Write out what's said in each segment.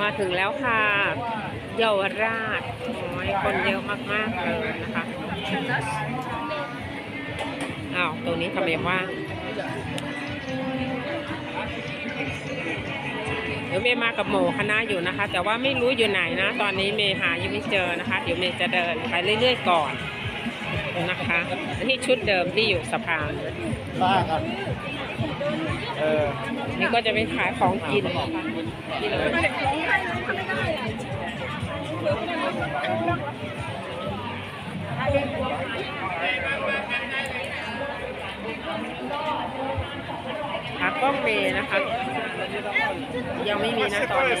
มาถึงแล้วค่ะ เยาวราชโอ้ยคนเยอะมาก ๆ เลยนะคะ อ้าว ตรงนี้ทำไมว่างเดี๋ยวเมย์มากับหมูคณะอยู่นะคะ แต่ว่าไม่รู้อยู่ไหนนะ ตอนนี้เมย์หายังไม่เจอนะคะ เดี๋ยวเมย์จะเดินไปเรื่อย ๆ ก่อนนะคะอันนี้ชุดเดิมที่อยู่สะพานบ้าครับ เออ นี่ก็จะเป็นขายของกินนะคะนี่เลยขากล้องเมย์นะคะ ยังไม่มีนะตอนนี้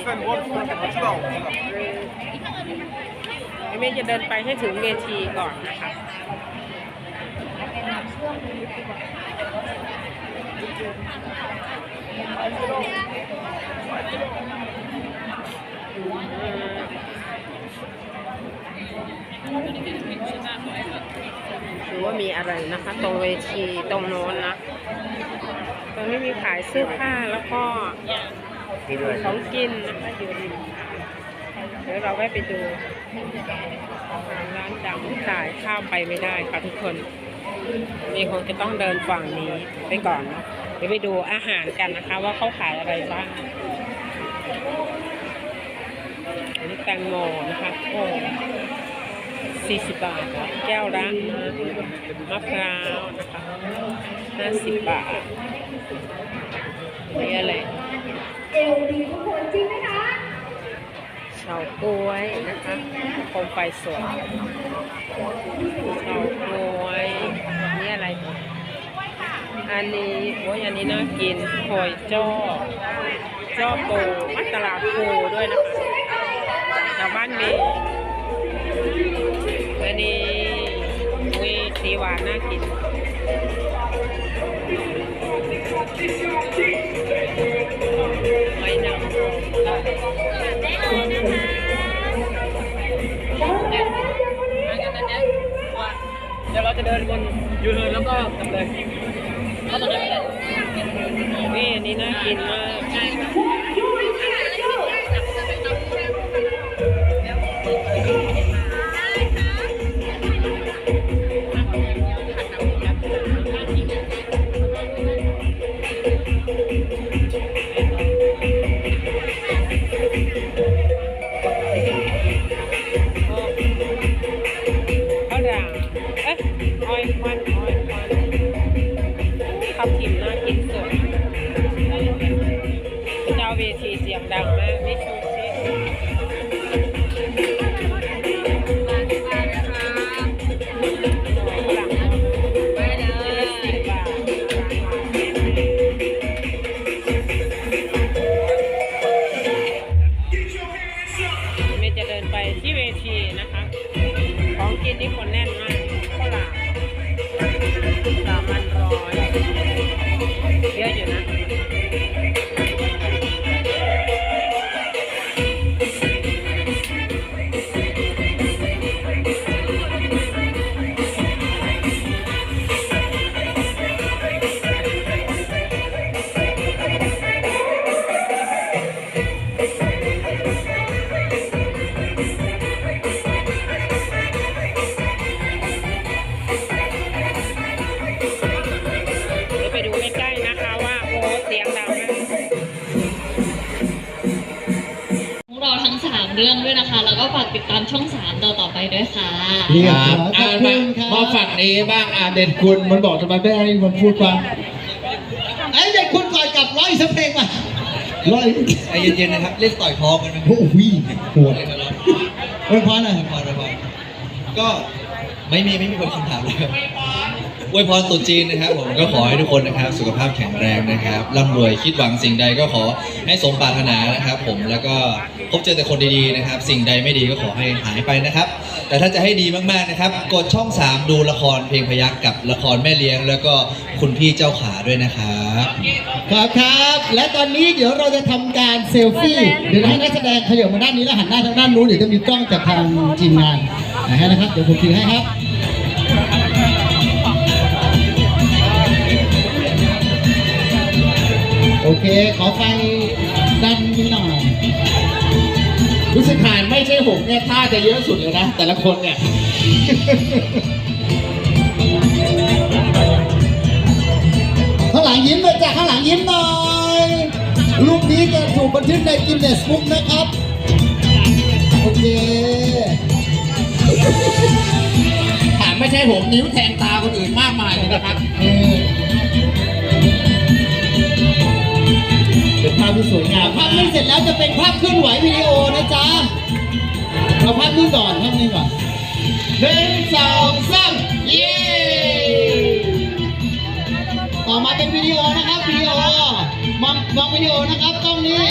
เมย์จะเดินไปให้ถึงเวทีก่อนนะคะ หรือว่ามีอะไรนะคะ ตรงเวทีตรงโน้นนะตรงนี้มีขายเสื้อผ้าแล้วก็ของกินนะคะอยู่ริมเดี๋ยวเราแวะไปดูร้านดังที่ขายข้ามไปไม่ได้ค่ะทุกคนนี่คงจะต้องเดินฝั่งนี้ไปก่อนนะเดี๋ยวไปดูอาหารกันนะคะ ว่าเขาขายอะไรบ้างอันนี้แตงโมนะคะโอ้สี่สิบบาทนะแก้วละมะพร้าวนะคะห้าสิบบาทนี่อะไรเอวดีทุกคนจริงไหมคะเฉาก้วยนะคะโคมไฟสวยเฉาก้วยนี่อะไร อันนี้โอ้ยอันนี้น่ากินหอยจ้อจ้อปูมัตลาดปูด้วยนะคะชาวบ้านมย์อันนี้วิสีหวานน่ากินไม่นำเดี๋ยวเราจะเดินบนยูเทิร์นแล้วก็กลับเลย ก็ตรงนี้ไม่ได้นี่อันนี้น่ากินมากข้าวหลามเอ๊ะอ้อยออยมันับทิมน่ากินสุดเจ้าเวทีเสียงดังมากไม่ชูชิ เรื่องด้วยนะคะ แล้วก็ฝากติดตามช่อง3ต่อต่อไปด้วยค่ะเรียบคร้รัอบยขอ่าอบมาคุณครับ มาฝั่งนี้บ้างอ่าเด่นคุณมันบอกทำไมไม่ให้มันพูดบ้างไอ้เด็กคุณก่อนกลับร้อยสักเพลงมาร้อยใจเย็นๆนะครับ เล่นต่อยท้องกันนะโอ้โหปวดโอ้ยพอหน่อย พอแล้วพอก็ไม่มีไม่มีคนคำถามเลย อวยพรตรุษจีนนะครับ ผมก็ขอให้ทุกคนนะครับ สุขภาพแข็งแรงนะครับร่ำรวยคิดหวังสิ่งใดก็ขอให้สมปรารถนานะครับ ผมแล้วก็พบเจอแต่คนดีๆนะครับ สิ่งใดไม่ดีก็ขอให้หายไปนะครับ แต่ถ้าจะให้ดีมากๆนะครับ กดช่อง 3 ดูละครเพลงพยักกับละครแม่เลี้ยง แล้วก็คุณพี่เจ้าขาด้วยนะครับครับครับ และตอนนี้เดี๋ยวเราจะทำการเซลฟี่เดี๋ยวให้นักแสดงขยับมาด้านนี้แล้วหันหน้าทางด้านนู้นเดี๋ยวจะมีกล้องจากทางทีมงานนะฮะนะครับเดี๋ยวผมถือให้ครับ โอเค ขอไฟด้านนี้หน่อย รู้สึกผ่านไม่ใช่หกเนี่ยท่าจะเยอะสุดเลยนะ แต่ละคนเนี่ยข้างหลังยิ้มเลยจ้ะข้างหลังยิ้มหน่อยรูปนี้จะถูกบันทึกในกินเนสบุ๊กนะครับ โอเคผ่านไม่ใช่ผมนิ้วแทงตาคนอื่นมากมายเลยนะครับ จแล้วจะเป็นภาพเคลื่อนไหววิดีโอนะจ๊ะเอาภาพนิ่งก่อนภาพนี้ก่อนหนึ่งสองสามเย้ต่อมาเป็นวิดีโอนะครับวิดีโอมองมองวิดีโอนะครับกล้องนี้